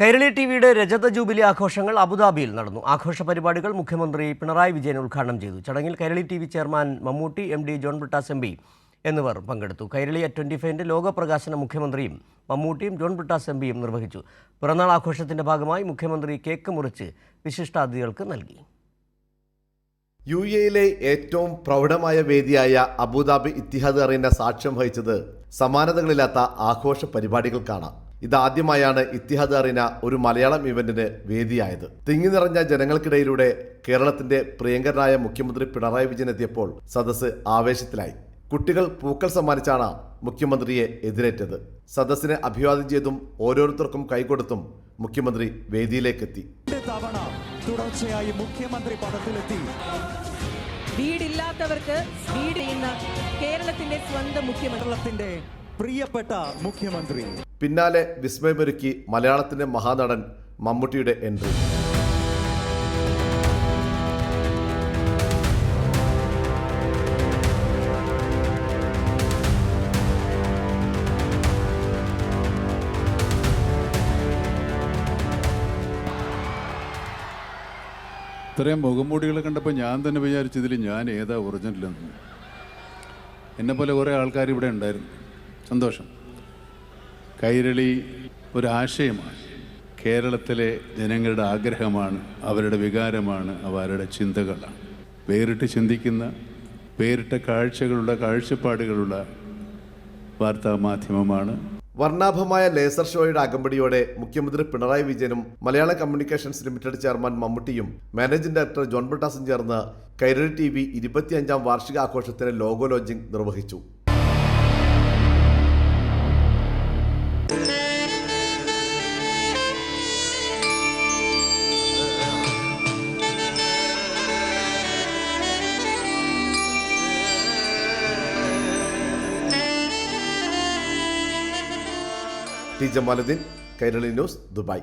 Kairali T വിയുടെ രജത jubilee ആഘോഷങ്ങൾ അബുദാബിയിൽ നടന്നു. ആഘോഷ പരിപാടികൾ മുഖ്യമന്ത്രി പിണറായി വിജയൻ ഉദ്ഘാടനം ചെയ്തു. ചടങ്ങിൽ Kairali T V chairman Mammootty M D John Brittas M P എന്നിവർ പങ്കെടുത്തു. കൈരളി ട്വന്റി ഫൈവിന്റെ ലോകപ്രകാശന മുഖ്യമന്ത്രിയും മമ്മൂട്ടിയും ജോൺ ബ്രിട്ടാസ് എം പിയും നിർവഹിച്ചു. പിറന്നാൾ ആഘോഷത്തിന്റെ ഭാഗമായി മുഖ്യമന്ത്രി കേക്ക് മുറിച്ച് വിശിഷ്ടാതിഥികൾക്ക് നൽകി. യു എയിലെ ഏറ്റവും പ്രൗഢമായ വേദിയായ അബുദാബി ഇത്തിഹാദ് അറീന സാക്ഷ്യം വഹിച്ചത് സമാനതകളില്ലാത്ത ആഘോഷ പരിപാടികൾക്കാണ്. ഇതാദ്യമായാണ് ഇത്തിഹാദ് അറീന ഒരു മലയാളം ഇവന്റിന് വേദിയായത്. തിങ്ങി നിറഞ്ഞ ജനങ്ങൾക്കിടയിലൂടെ കേരളത്തിന്റെ പ്രിയങ്കരനായ മുഖ്യമന്ത്രി പിണറായി വിജയൻ എത്തിയപ്പോൾ സദസ്സ് ആവേശത്തിലായി. കുട്ടികൾ പൂക്കൾ സമ്മാനിച്ചാണ് മുഖ്യമന്ത്രിയെ എതിരേറ്റത്. സദസ്സിനെ അഭിവാദ്യം ചെയ്തും ഓരോരുത്തർക്കും കൈകൊടുത്തും മുഖ്യമന്ത്രി വേദിയിലേക്കെത്തി. എത്തി തവണ തുടർച്ചയായി മുഖ്യമന്ത്രി പദത്തിലെത്തി. വീടില്ലാത്തവർക്ക് വീട് ചെയ്യുന്ന കേരളത്തിന്റെ സ്വന്തം മുഖ്യമന്ത്രി. പ്രിയപ്പെട്ട മുഖ്യമന്ത്രി. പിന്നാലെ വിസ്മയമൊരുക്കി മലയാളത്തിന്റെ മഹാനടൻ മമ്മൂട്ടിയുടെ എൻട്രി. ഇത്രയും മുഖംമൂടികളെ കണ്ടപ്പോൾ ഞാൻ തന്നെ വിചാരിച്ചതിൽ ഞാൻ ഏതാ ഒറിജിനലെന്ന് എന്നെ. പോലെ കുറേ ആൾക്കാർ ഇവിടെ ഉണ്ടായിരുന്നു. സന്തോഷം. കൈരളി ഒരാശയമാണ് കേരളത്തിലെ ജനങ്ങളുടെ ആഗ്രഹമാണ് അവരുടെ വികാരമാണ് അവരുടെ ചിന്തകളാണ്. വേറിട്ട് ചിന്തിക്കുന്ന വേറിട്ട കാഴ്ചകളുള്ള കാഴ്ചപ്പാടുകളുള്ള വാർത്താ മാധ്യമമാണ്. വർണാഭമായ ലേസർ ഷോയുടെ അകമ്പടിയോടെ മുഖ്യമന്ത്രി പിണറായി വിജയനും മലയാള കമ്മ്യൂണിക്കേഷൻസ് ലിമിറ്റഡ് ചെയർമാൻ മമ്മൂട്ടിയും മാനേജിംഗ് ഡയറക്ടർ ജോൺ ബ്രിട്ടാസും ചേർന്ന് കൈരളി ടി വി ഇരുപത്തിയഞ്ചാം വാർഷികാഘോഷത്തിന് ലോഗോ ലോഞ്ചിംഗ് നിർവഹിച്ചു. T Jamaluddin Kairali news Dubai.